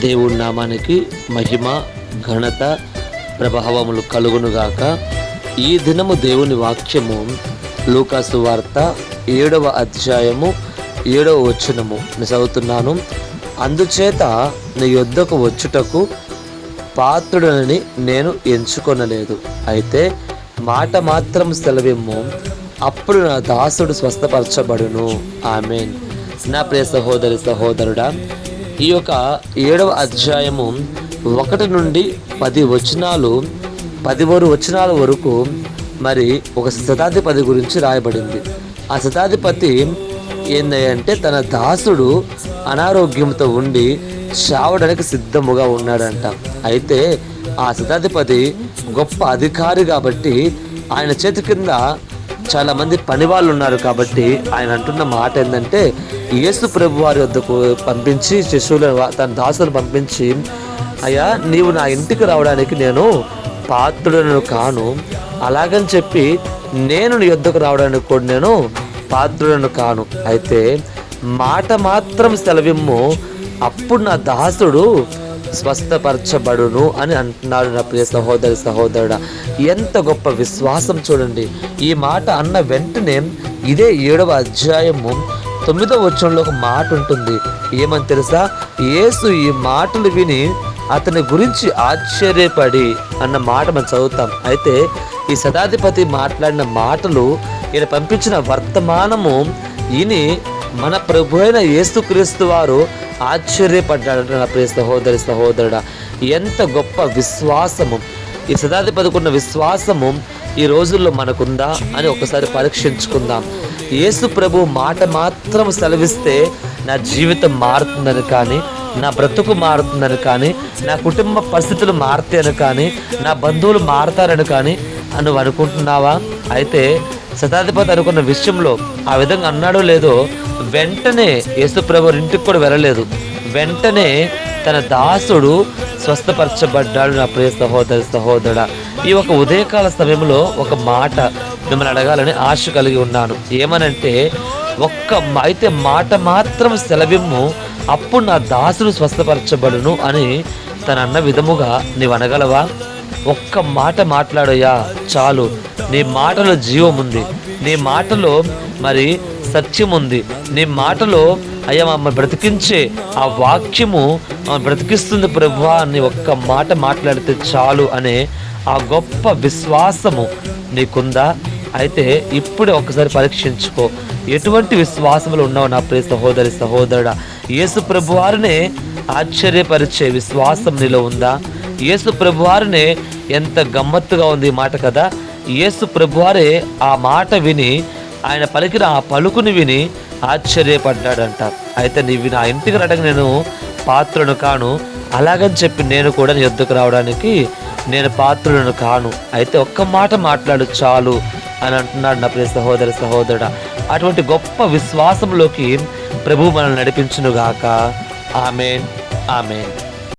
దేవుడి నామానికి మహిమ ఘనత ప్రభావములు కలుగునుగాక. ఈ దినము దేవుని వాక్యము లూకాసు వార్త ఏడవ అధ్యాయము ఏడవ వచనము. చదువుతున్నాను. అందుచేత నీ యొద్దకు వచ్చుటకు పాత్రుడనని నేను ఎంచుకొనలేదు. అయితే మాట మాత్రం సెలవిమ్ము. అప్పుడు నా దాసుడు స్వస్థపరచబడును. ఆమెన్. నా ప్రియ సహోదరి సహోదరుడా ఈ యొక్క ఏడవ అధ్యాయము ఒకటి నుండి పది వచనాలు పదివరు వచనాల వరకు మరి ఒక శతాధిపతి గురించి రాయబడింది. ఆ శతాధిపతి ఏందంటే తన దాసుడు అనారోగ్యంతో ఉండి చావడానికి సిద్ధముగా ఉన్నాడంట. అయితే ఆ శతాధిపతి గొప్ప అధికారి కాబట్టి ఆయన చేతి కింద చాలా మంది పని వాళ్ళు ఉన్నారు కాబట్టి ఆయన అంటున్న మాట ఏంటంటే యేసు ప్రభు వారి వద్దకు పంపించి శిశువులను తన దాసులను పంపించి అయ్యా నీవు నా ఇంటికి రావడానికి నేను పాత్రుడను కాను. అలాగని చెప్పి నేను నీ యొద్దకు రావడానికి కూడా నేను పాత్రుడను కాను. అయితే మాట మాత్రం సెలవిమ్ము. అప్పుడు నా దాసుడు స్వస్థపరచబడును అని అంటున్నాడు నా ప్రియ సహోదరి సహోదరుడా. ఎంత గొప్ప విశ్వాసం చూడండి. ఈ మాట అన్న వెంటనే ఇదే ఏడవ అధ్యాయము తొమ్మిదవ వచనంలో ఒక మాట ఉంటుంది. ఏమని తెలుసా? యేసు ఈ మాటలు విని అతని గురించి ఆశ్చర్యపడి అన్న మాట మనం చదువుతాం. అయితే ఈ శతాధిపతి మాట్లాడిన మాటలు ఈయన పంపించిన వర్తమానము ఈయన మన ప్రభు అయిన యేసుక్రీస్తు వారు ఆశ్చర్యపడ్డాడు. నా ప్రియ సహోదరి సహోదరుడ ఎంత గొప్ప విశ్వాసము. ఈ శతాధిపతికున్న విశ్వాసము ఈ రోజుల్లో మనకుందా అని ఒకసారి పరీక్షించుకుందాం. యేసు ప్రభు మాట మాత్రం సెలవిస్తే నా జీవితం మారుతుందని కానీ నా బ్రతుకు మారుతుందని కానీ నా కుటుంబ పరిస్థితులు మారుతాయని కానీ నా బంధువులు మారుతారని కానీ అని నువ్వు అనుకుంటున్నావా? అయితే శతాధిపతి అనుకున్న విషయంలో ఆ విధంగా అన్నాడో లేదో వెంటనే యేసుప్రభు ఇంటికి కూడా వెళ్ళలేదు. వెంటనే తన దాసుడు స్వస్థపరచబడ్డాడు. నా ప్రియ సహోదరి సహోదరుడ ఈ ఒక ఉదయకాల సమయంలో ఒక మాట మిమ్మల్ని అడగాలని ఆశ కలిగి ఉన్నాను. ఏమనంటే ఒక్క అయితే మాట మాత్రం సెలవిమ్ము అప్పుడు నా దాసుడు స్వస్థపరచబడును అని తన అన్న విధముగా నీవు అనగలవా? ఒక్క మాట మాట్లాడయ్యా చాలు. నీ మాటలో జీవం ఉంది. నీ మాటలో మరి సత్యం ఉంది. నీ మాటలో అయ్యా మమ్మల్ని బ్రతికించే ఆ వాక్యము బ్రతికిస్తుంది ప్రభువా అని ఒక్క మాట మాట్లాడితే చాలు అనే ఆ గొప్ప విశ్వాసము నీకుందా? అయితే ఇప్పుడే ఒక్కసారి పరీక్షించుకో. ఎటువంటి విశ్వాసములు ఉన్నావు నా ప్రియ సహోదరి సహోదరుడా? యేసు ప్రభువారినే ఆశ్చర్యపరిచే విశ్వాసం నీలో ఉందా? యేసు ప్రభువారినే ఎంత గమ్మత్తుగా ఉంది ఈ మాట కదా? యేసు ప్రభువారే ఆ మాట విని ఆయన పలికిన ఆ పలుకుని విని ఆశ్చర్యపడ్డాడంట. అయితే నీవి నా ఇంటికి రావడానికి నేను పాత్రను కాను. అలాగని చెప్పి నేను కూడా నీ ఎద్దుకు రావడానికి నేను పాత్రులను కాను. అయితే ఒక్క మాట మాట్లాడు చాలు అని అంటున్నాడు నా ప్రియ సహోదరి సహోదరుడా. అటువంటి గొప్ప విశ్వాసంలోకి ప్రభు మనల్ని నడిపించునుగాక. ఆమెన్. ఆమెన్.